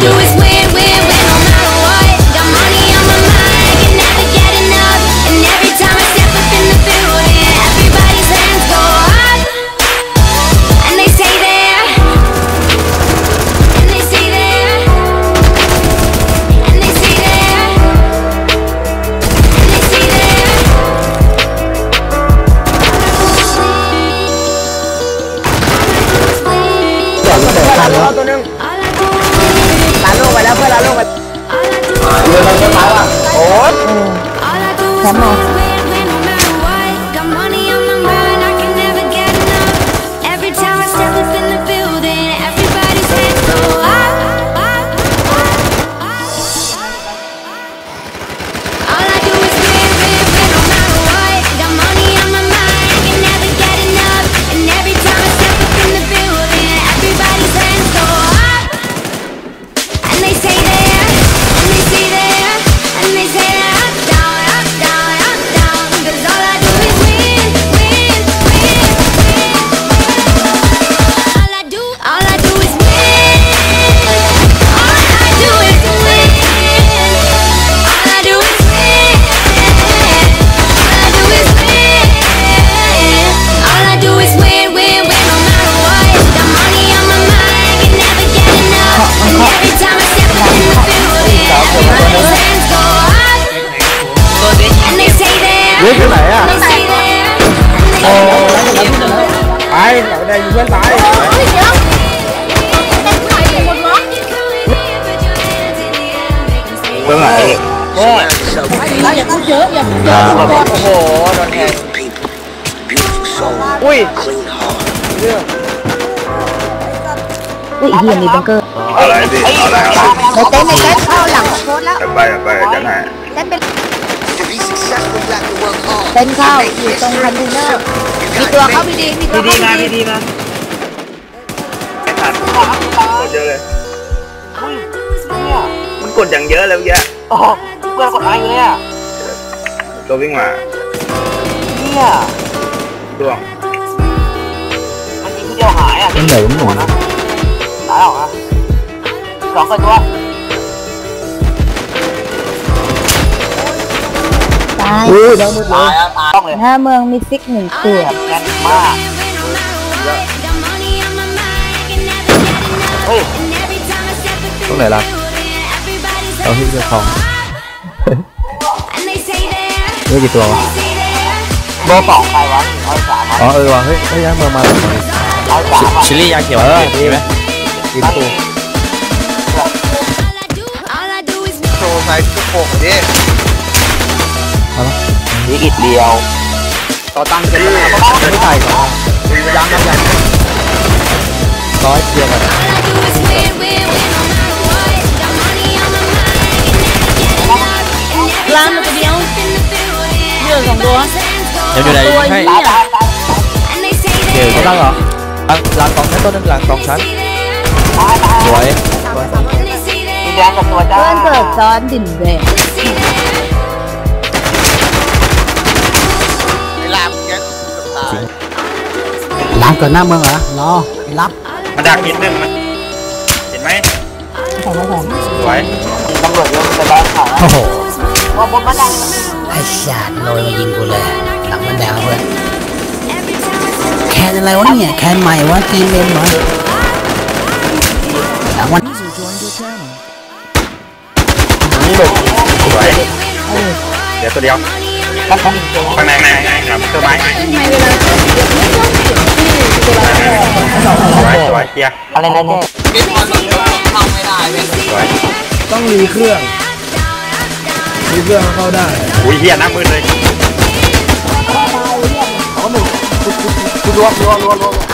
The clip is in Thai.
do it. 来了。哦。嗯。小 say there, เฮ้ยที่ไหนอะ they say there, and they โอ้ say ตายหลังได้ยิงเพื่อนตายเบื้อง เต้นเข้าอยู่ตรงคอนเทนเนอร์มีตัวเข้าดีๆมีตัวดีเข้าๆมาดีดีๆมาไม่ทันกดเยอะเลยมันกดอย่างเยอะแล้วเยอะโอ้โหเพื่อนกดอะไรอยู่เนี่ยตัววิ่งมาเนี่ยช่วงมันยิงทีเดียวหายอะมันไหนมันหนุนตายหรอฮะสองเกิดตัว ตายอุ้ยน้องมืดเลตายยอะตายต้องเลยถ้าเมืองมีซิกหนึ่งตัวแน่นมาก เฮ้ยตรงไหนล่ะเอาที่เจ้าของนี่กี่ตัววะเบอร์สองใครวะร้อยสามอ๋อเออว่ะเฮ้ยเฮ้ยย้ายเมืองมาร้อยสามชิลลี่ยาเขียวเออดีไหมดีประตูโชว์ไซส์กระโปงดิ นี่กิดเดียวต่อตังค์กันเลยไม่ใช่หรอยังยังยังร้อยเกียร์ก่อนล้างมันตัวเดียวเยอะสองตัวยังอยู่ไหนตัวให้เหี้ยเดี๋ยวตั้งเหรอตั้งหลังสองชั้นต้นนึงหลังสองชั้นสวยมีแดงกับตัวจ้าเพื่อนเกิดซ้อนดินเวย ล้างเกิดหน้าเมืองเหรอรอไปรับมาดักนิดนึงนะเห็นไหมใส่ไว้ก่อนสวยตำรวจเยอะมันจะแดงขาวโอ้โหว่าบนมันดังไอ้ชาดโรยมายิงกูเลยหลังมันแดงเลยแคนอะไรวะเนี่ยแคนใหม่วะทีมเอ็มเหรอหลังวันนี่เลยสวยเดี๋ยวตัวเดียว ข้างในข้างในครับต้นไม้สวยสวยเคลียร์อะไรนะเนี่ยเก็บออนเยอะเข้าไม่ได้เว้ยสวยต้องรีเครื่องรีเครื่องเข้าได้อุ้ยเฮียหน้ามืดเลยคือรวมรวมรวรัวรัวรัว